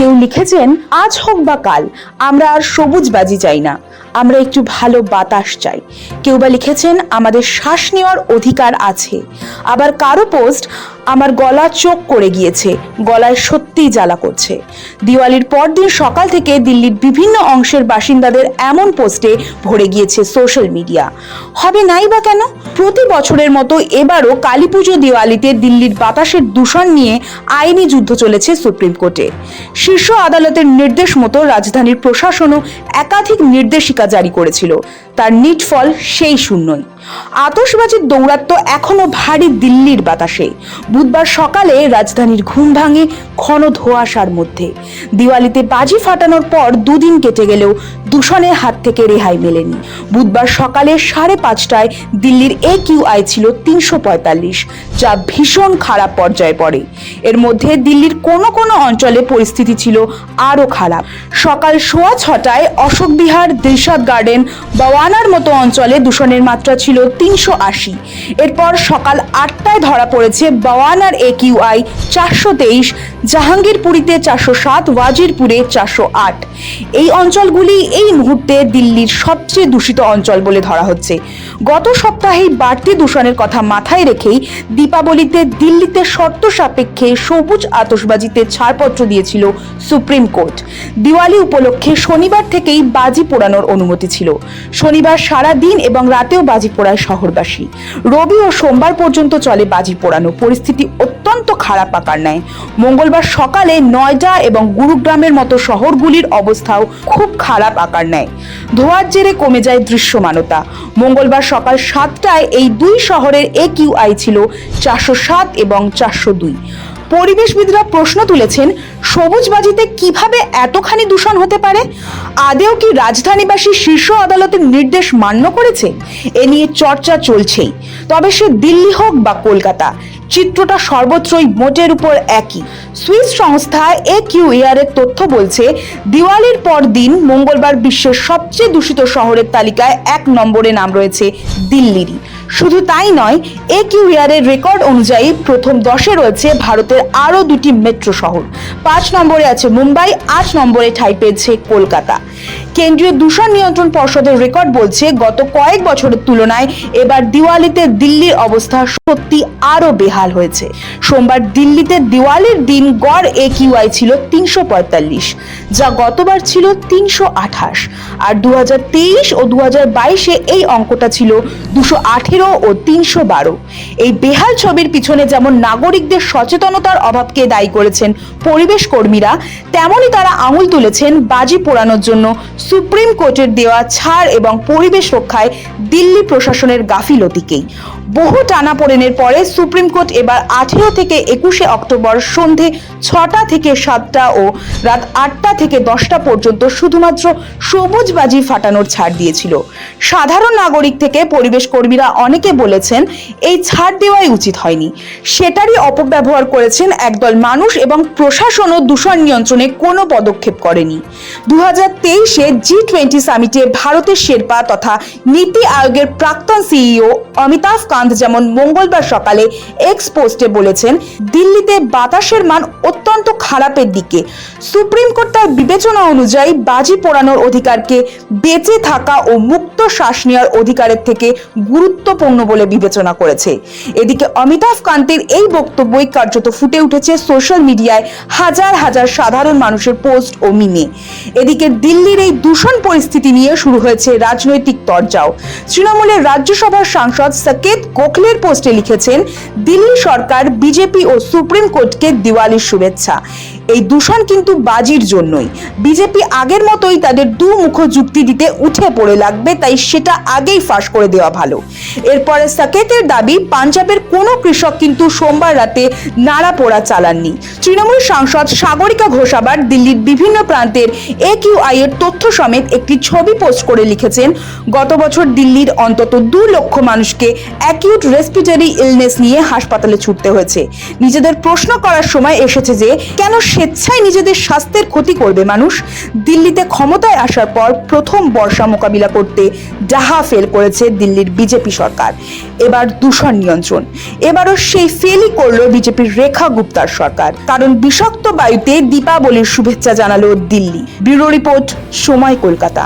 কেউ লিখেছেন আজ হোক বা কাল আমরা আর সবুজ বাজি চাই না। আমরা একটু ভালো বাতাস চাই। কেউ বা লিখেছেন, আমাদের শ্বাস নেওয়ার অধিকার আছে। আবার কারও পোস্ট, আমার গলা চোখ করে গিয়েছে, গলায় সত্যিই জ্বালা করছে। দিওয়ালির পরদিন সকাল থেকে দিল্লির বিভিন্ন অংশের বাসিন্দাদের এমন পোস্টে ভরে গিয়েছে সোশ্যাল মিডিয়া। হবে নাই বা কেন? প্রতি বছরের মতো এবারও কালী পুজো দিওয়ালিতে দিল্লির বাতাসের দূষণ নিয়ে আইনি যুদ্ধ চলেছে সুপ্রিম কোর্টে। শীর্ষ আদালতের নির্দেশ মতো রাজধানীর প্রশাসনও একাধিক নির্দেশিকা জারি করেছিল। তার নিট ফল সেই শূন্যই। আতশবাজির দৌরাত্ম্য এখনও ভারী দিল্লির বাতাসে। বুধবার সকালে রাজধানীর ঘুম ভাঙে ঘন ধোঁয়াশার মধ্যে। দিওয়ালিতে বাজি ফাটানোর পর দুদিন কেটে গেলেও দূষণের হাত থেকে রেহাই মেলেনি। বুধবার সকালে সাড়ে পাঁচটায় দিল্লির এ কিউ আই ছিল তিনশো পঁয়তাল্লিশ, যা ভীষণ খারাপ পর্যায়ে পড়ে। এর মধ্যে দিল্লির কোনো কোনো অঞ্চলে পরিস্থিতি ছিল আরও খারাপ। সকাল সোয়া ছটায় অশোক বিহার, দিলশাদ গার্ডেন বাওয়ানার মতো অঞ্চলে দূষণের মাত্রা ছিল তিনশো আশি। এরপর সকাল আটটায় ধরা পড়েছে বাওয়ানার এ কিউ আই চারশো তেইশ, জাহাঙ্গীরপুরীতে চারশো সাত, ওয়াজিরপুরে চারশো আট। এই অঞ্চলগুলি এই মুহূর্তে দিল্লির সবচেয়ে দূষিত অঞ্চল বলে ধরা হচ্ছে। গত সপ্তাহেই বাড়তি দূষণের কথা মাথায় রেখেই দীপাবলিতে দিল্লিতে শর্ত সাপেক্ষে সবুজ আতসবাজিতে ছাড়পত্র দিয়েছিল সুপ্রিম কোর্ট। দিওয়ালি উপলক্ষে শনিবার থেকেই বাজি পোড়ানোর অনুমতি ছিল। শনিবার সারা দিন এবং রাতেও বাজি পোড়ায় শহরবাসী। রবি ও সোমবার পর্যন্ত চলে বাজি পোড়ানো। পরিস্থিতি অত্যন্ত খারাপ আকার নেয়। মঙ্গলবার সকালে নয়ডা এবং গুরুগ্রামের মতো শহরগুলির অবস্থাও খুব খারাপ আকার নেয়। ধোয়ার জেরে কমে যায় দৃশ্যমানতা। মঙ্গলবার সকাল সাতটায় এই দুই শহরের এ কিউ আই ছিল চারশো সাত এবং চারশো দুই। পরিবেশবিদরা প্রশ্ন তুলেছেন, সবুজবাজিতে কীভাবে এতখানি দূষণ হতে পারে? আদেও কি রাজধানীবাসী শীর্ষ আদালতের নির্দেশ মান্য করেছে? এ নিয়ে চর্চা চলছেই। তবে সে দিল্লি হোক বা কলকাতা চিত্রটা সর্বত্রই মোটের উপর একই। সুইস সংস্থা এ কিউ এর তথ্য বলছে, দিওয়ালির পর দিন মঙ্গলবার বিশ্বের সবচেয়ে দূষিত শহরের তালিকায় এক নম্বরে নাম রয়েছে দিল্লিরই। শুধু তাই নয় এ কিউ এর রেকর্ড অনুযায়ী প্রথম দশে রয়েছে ভারতের আরও দুটি মেট্রো শহর। পাঁচ নম্বরে আছে মুম্বাই, আট নম্বরে ঠাঁই পেয়েছে কলকাতা। কেন্দ্রীয় দূষণ নিয়ন্ত্রণ পর্ষদের রেকর্ড বলছে, গত কয়েক বছরের তুলনায় এবার দিওয়ালিতে দিল্লির অবস্থা সত্যি আরও বেহাল হয়েছে। সোমবার দিল্লিতে দিওয়ালির দিন গড় এ কিউআই ছিল তিনশো পঁয়তাল্লিশ, যা গতবার ছিল তিনশো আঠাশ। আর দু ও দু বাইশে এই অঙ্কটা ছিল দুশো আঠেরো ও তিনশো বারো। এই বেহাল ছবির পিছনে যেমন নাগরিকদের সচেতনতার অভাবকে দায়ী করেছেন পরিবেশ কর্মীরা, তেমনই তারা আঙুল তুলেছেন বাজি পোড়ানোর জন্য সুপ্রিম কোর্টের দেওয়া ছাড় এবং পরিবেশ রক্ষায় দিল্লি প্রশাসনের গাফিলতিকেই। বহু টানাপোড়েনের পরে সুপ্রিম কোর্ট এবার আঠেরো থেকে একুশে অক্টোবর সন্ধে ছটা থেকে সাতটা ও রাত আটটা থেকে দশটা পর্যন্ত শুধুমাত্র সবুজ বাজি ফাটানোর ছাড় দিয়েছিল। সাধারণ নাগরিক থেকে পরিবেশ কর্মীরা অনেকে বলেছেন, এই ছাড় দেওয়াই উচিত হয়নি। সেটারই অপব্যবহার করেছেন একদল মানুষ এবং প্রশাসনও দূষণ নিয়ন্ত্রণে কোনো পদক্ষেপ করেনি। দু হাজার তেইশে জি টোয়েন্টি সামিটে ভারতের শেরপা তথা নীতি আয়োগের প্রাক্তন সিইও অমিতাভ কান্ত যেমন মঙ্গলবার সকালে এক্স পোস্টে বলেছেন, দিল্লিতে বাতাসের মান অত্যন্ত খারাপের দিকে। সুপ্রিম কোর্ট তার বিবেচনা অনুযায়ী বাজি পোড়ানোর অধিকারকে বেঁচে থাকা ও মুক্ত শ্বাস নেওয়ার অধিকারের থেকে গুরুত্বপূর্ণ বলে বিবেচনা করেছে। এদিকে অমিতাভ কান্তের এই বক্তব্যই কার্যত ফুটে উঠেছে সোশ্যাল মিডিয়ায় হাজার হাজার সাধারণ মানুষের পোস্ট ও মিমে। এদিকে দিল্লির এই দূষণ পরিস্থিতি নিয়ে শুরু হয়েছে রাজনৈতিক তরজাও। তৃণমূলের রাজ্যসভার সাংসদ সাকেত গোখলের পোস্টে লিখেছেন, দিল্লি সরকার, বিজেপি ও সুপ্রিম কোর্টকে দিওয়ালির শুভেচ্ছা। এই দূষণ কিন্তু বাজির জন্যই। বিজেপি আগের মতোই তাদের দু মুখ যুক্তি দিতে উঠে পড়ে লাগবে, তাই সেটা আগেই ফাঁস করে দেওয়া ভালো। এরপরে সাকেতের দাবি, পাঞ্জাবের কোনো কৃষক কিন্তু সোমবার রাতে নাড়া পোড়া চালাননি। তৃণমূল সাংসদ সাগরিকা ঘোষ আবার দিল্লির বিভিন্ন প্রান্তের এ কিউ আই এর তথ্য সমেত একটি ছবি পোস্ট করে লিখেছেন, গত বছর দিল্লির অন্তত দু লক্ষ মানুষকে অ্যাকিউট রেসপিটারি ইলনেস নিয়ে হাসপাতালে ছুটতে হয়েছে। নিজেদের প্রশ্ন করার সময় এসেছে যে, কেন স্বেচ্ছায় নিজেদের স্বাস্থ্যের ক্ষতি করবে মানুষ। দিল্লিতে ক্ষমতায় আসার পর প্রথম বর্ষা মোকাবিলা করতে ডাহা ফেল করেছে দিল্লির বিজেপি সরকার। এবার দূষণ নিয়ন্ত্রণ। এবারও সেই ফেলই করল বিজেপির রেখা গুপ্তার সরকার। কারণ বিষাক্ত বায়ুতে দীপাবলির শুভেচ্ছা জানালো দিল্লি। ব্যুরো রিপোর্ট, সময় কলকাতা।